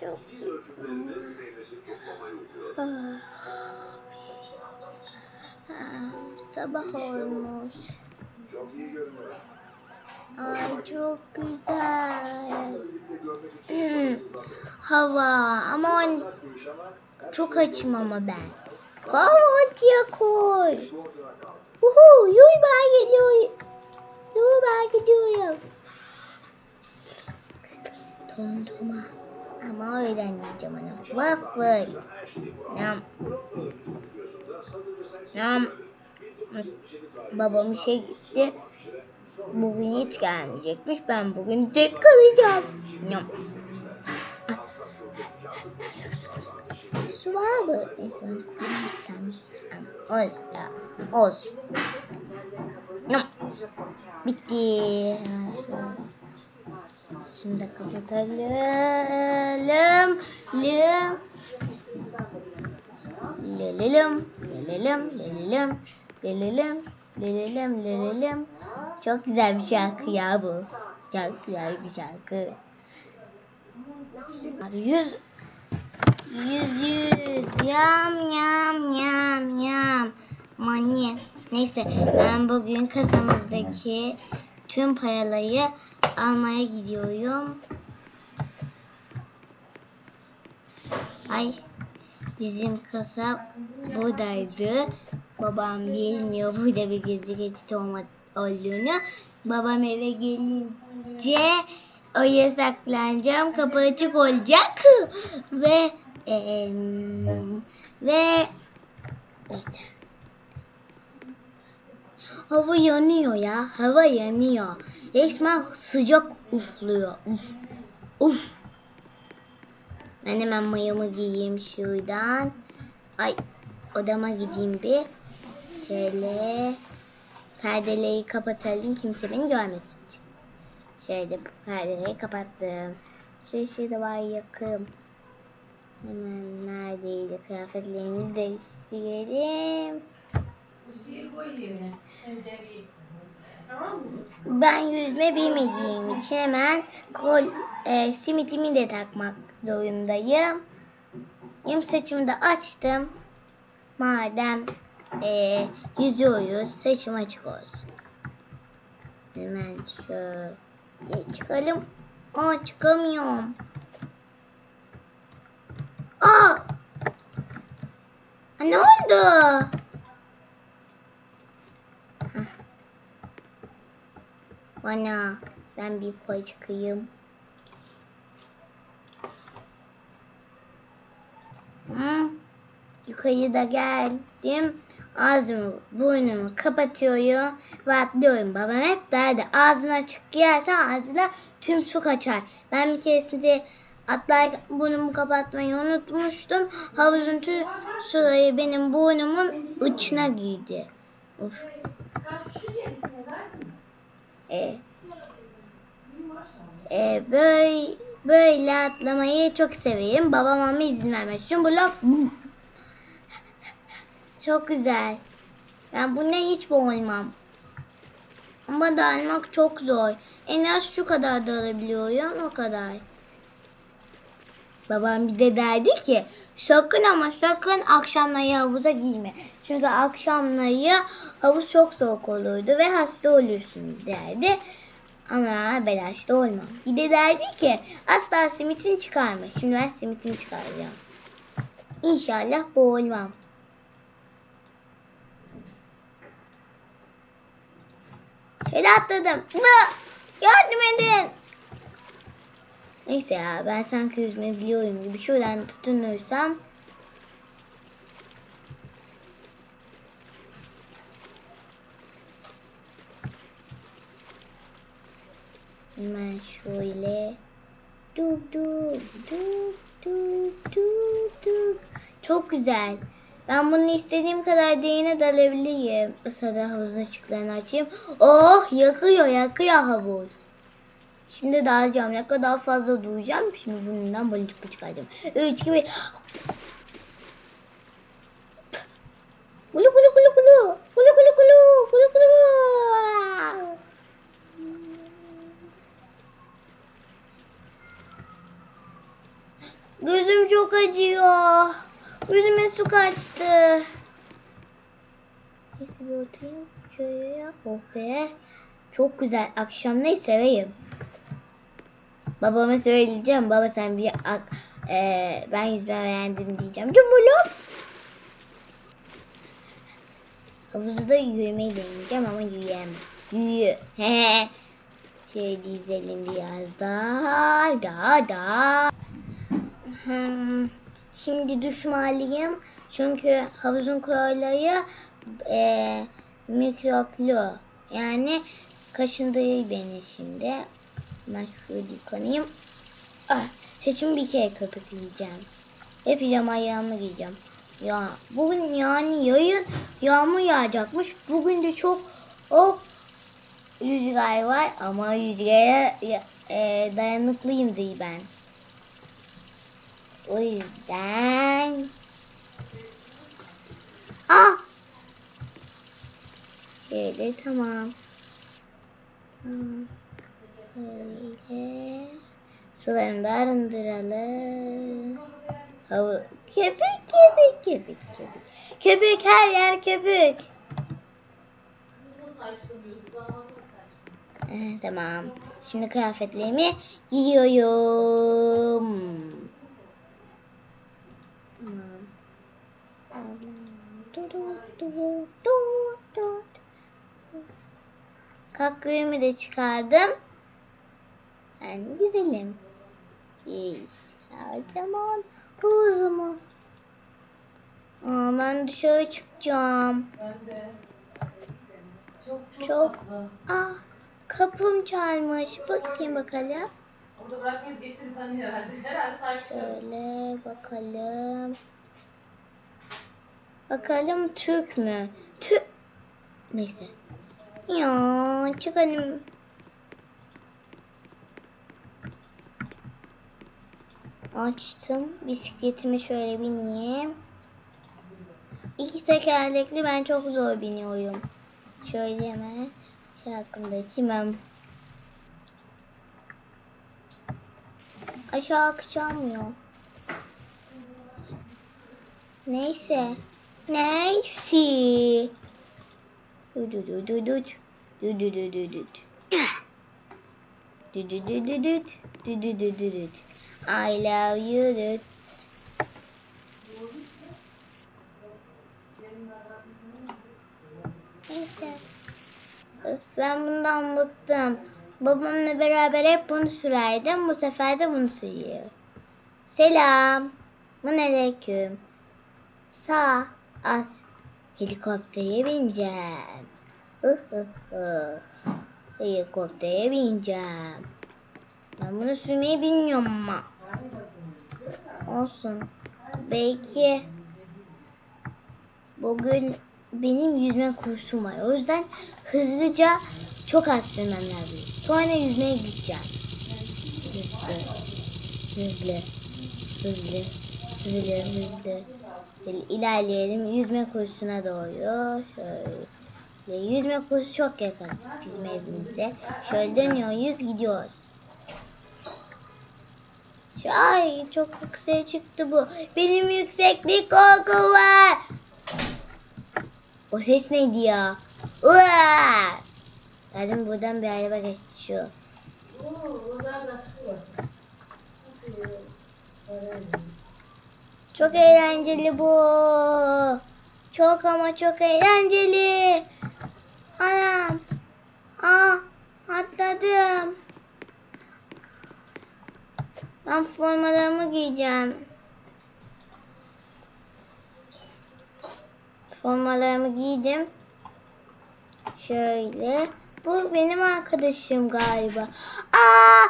Çok. Ah. Ah, Sabah olmuş. Ay çok güzel. Hmm, Hava ama çok açım ama ben. Kahvaltıya koy. Uhu, yuy ben gidiyorum. Yuy ben gidiyorum. Dondurma. Ama öğlen yiyeceğim onu. Waffle. Yam. Yam. Babam işe gitti. Bugün hiç gelmeyecekmiş. Ben bugün tek kalacağım. Yam. Su var mı? Neyse ben koyarsam. Oz. Oz. Yam. Bitti. Hemen da kapatalım. Lım. Lelelem, lelelem, lelelem, lelelem, lelelem, lelelem. Çok güzel bir şarkı ya bu. Çok güzel bir şarkı. Yüz, yüz, yüz, yam, yam, yam, yam. Mani. Neyse ben bugün kasamızdaki tüm paraları almaya gidiyorum. Ay bizim kasa buradaydı. Babam bilmiyor burada bir gizli geçit olduğunu. Babam eve gelince oraya saklanacağım. Kapı açık olacak. Ve em, ve neyse. Hava yanıyor ya. Hava yanıyor. Resmen sıcak ufluyor. Uf. Uf. Ben hemen mayamı giyeyim şuradan. Ay odama gideyim bir. Şöyle perdeleri kapatalım kimse beni görmesin. Şöyle perdeleri kapattım. Şu ışığı da var yakım. Hemen neredeydi kıyafetlerimizi Ben yüzme bilmediğim için hemen kol e, simitimi de takmak zorundayım. Yım saçımı da açtım. Madem e, yüzüyoruz saçım açık olsun. Hemen şöyle çıkalım. Aa çıkamıyorum. Aa! Ne oldu? Bana ben bir koy çıkayım. Hı? Yukarıda geldim. Ağzımı burnumu kapatıyorum ve atlıyorum. Babam hep derdi ağzını açık yersen ağzına tüm su kaçar. Ben bir keresinde atlarken burnumu kapatmayı unutmuştum. Havuzun tüm suları benim burnumun içine girdi. Uf. E, e, böyle, böyle atlamayı çok severim. Babam ama izin vermez. Şu blok çok güzel. Ben bununla hiç boğulmam. Ama dalmak çok zor. En az şu kadar dalabiliyorum o kadar. Babam bir de derdi ki sakın ama sakın akşamları havuza girme. Çünkü akşamları havuz çok soğuk olurdu ve hasta olursun derdi. Ama ben hasta olmam. Bir de derdi ki asla simitini çıkarma. Şimdi ben simitimi çıkaracağım. İnşallah boğulmam. Şöyle atladım. Yardım edin. Neyse ya ben sanki yüzme biliyorum gibi şuradan tutunursam hemen şöyle duk duk duk duk duk duk çok güzel. Ben bunu istediğim kadar derine dalabilirim. O sırada havuzun ışıklarını açayım. Oh yakıyor yakıyor havuz. Şimdi dalacağım. Ne kadar fazla duracağım. Şimdi bundan boncuklu çıkaracağım. 3 gibi. Gulu gulu gulu gulu. Gulu gulu gulu. Gulu gulu Gözüm çok acıyor. Gözüme su kaçtı. Neyse bir oturayım. Şöyle ya. Oh be. Çok güzel. Akşamları seveyim. Babama söyleyeceğim. Baba sen bir ak eee, ben yüzme beğendim diyeceğim. Cumhurlum. Havuzda yürümeyi deneyeceğim ama yürüyemem. Yürü. Şey dizelim biraz daha. Daha daha. Hmm, Şimdi düşmalıyım. Çünkü havuzun koyları eee mikroplu. Yani kaşındığı beni şimdi. Şöyle yıkanayım. Ah, saçımı bir kere kapatacağım. Ve pijama ayağımı giyeceğim. Ya bugün yani yayın yağmur yağacakmış. Bugün de çok o rüzgar var ama rüzgara e, dayanıklıyım diye ben. O yüzden Ah! Şöyle tamam. Tamam. Şöyle. Sularını da arındıralım. Havu. Köpük köpük köpük köpük. Köpük her yer köpük. Eh, tamam. Şimdi kıyafetlerimi giyiyorum. Tamam. Kakuyumu da çıkardım. Ben güzelim. Zaman hızımı. Aa, ben dışarı çıkacağım. Ben de. Çok çok, Çok. Ah kapım çalmış. Bakayım bakalım. Orada bırakmayız getirirsen herhalde. Herhalde çıkarız. Şöyle bakalım. Bakalım Türk mü? Türk. Neyse. Ya çıkalım. Açtım. Bisikletimi şöyle bineyim. İki tekerlekli ben çok zor biniyorum. Şöyle hemen şey hakkında içmem. Aşağı akacağım ya. Neyse. Neyse. Du du du du. I love you. Du. Neyse. Ben bundan bıktım. Babamla beraber hep bunu sürerdim. Bu sefer de bunu sürüyor. Selam. Aleyküm. Sağ az helikoptere bineceğim. Hı. Helikoptere bineceğim. Ben bunu sürmeyi bilmiyorum ama. Olsun. Belki bugün benim yüzme kursum var. O yüzden hızlıca çok az sürmem lazım. Sonra yüzmeye gideceğim. Hızlı. Hızlı. Hızlı. Hızlı. Hızlı. Böyle ilerleyelim yüzme kursuna doğru. Şöyle. Yüzme kursu çok yakın bizim evimize. Şöyle dönüyoruz gidiyoruz. Ay çok yükseğe çıktı bu. Benim yükseklik korkum var. O ses neydi ya? Uaa! Dedim buradan bir araba geçti şu. Çok eğlenceli bu. Çok ama çok eğlenceli. Anam. Ah atladım. Ben formalarımı giyeceğim. Formalarımı giydim. Şöyle. Bu benim arkadaşım galiba. Aa!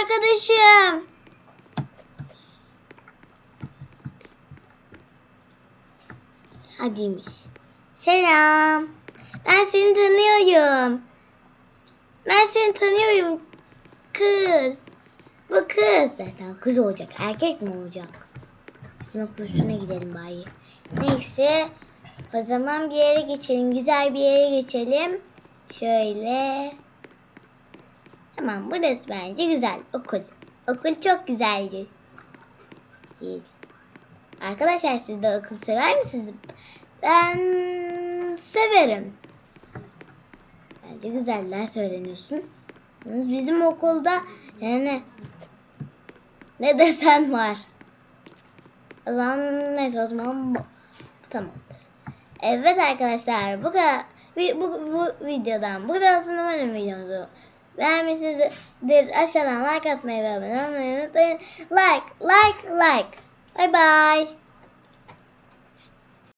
Arkadaşım. Hadiymiş. Selam. Ben seni tanıyorum. Ben seni tanıyorum. Kız. Bu kız. Zaten kız olacak. Erkek mi olacak? Yüzme kursuna gidelim bari. Neyse. O zaman bir yere geçelim. Güzel bir yere geçelim. Şöyle. Tamam burası bence güzel. Okul. Okul çok güzeldi. Değil. Arkadaşlar siz de okul sever misiniz? Ben severim. Bence güzel ders öğreniyorsun. Bizim okulda yani ne desen var. O zaman neyse o zaman bu. Tamamdır. Evet arkadaşlar bu kadar bu, bu, bu videodan bu kadar olsun umarım videomuzu beğenmişsinizdir. Aşağıdan like atmayı ve abone olmayı unutmayın. Like, like, like. Bye bye.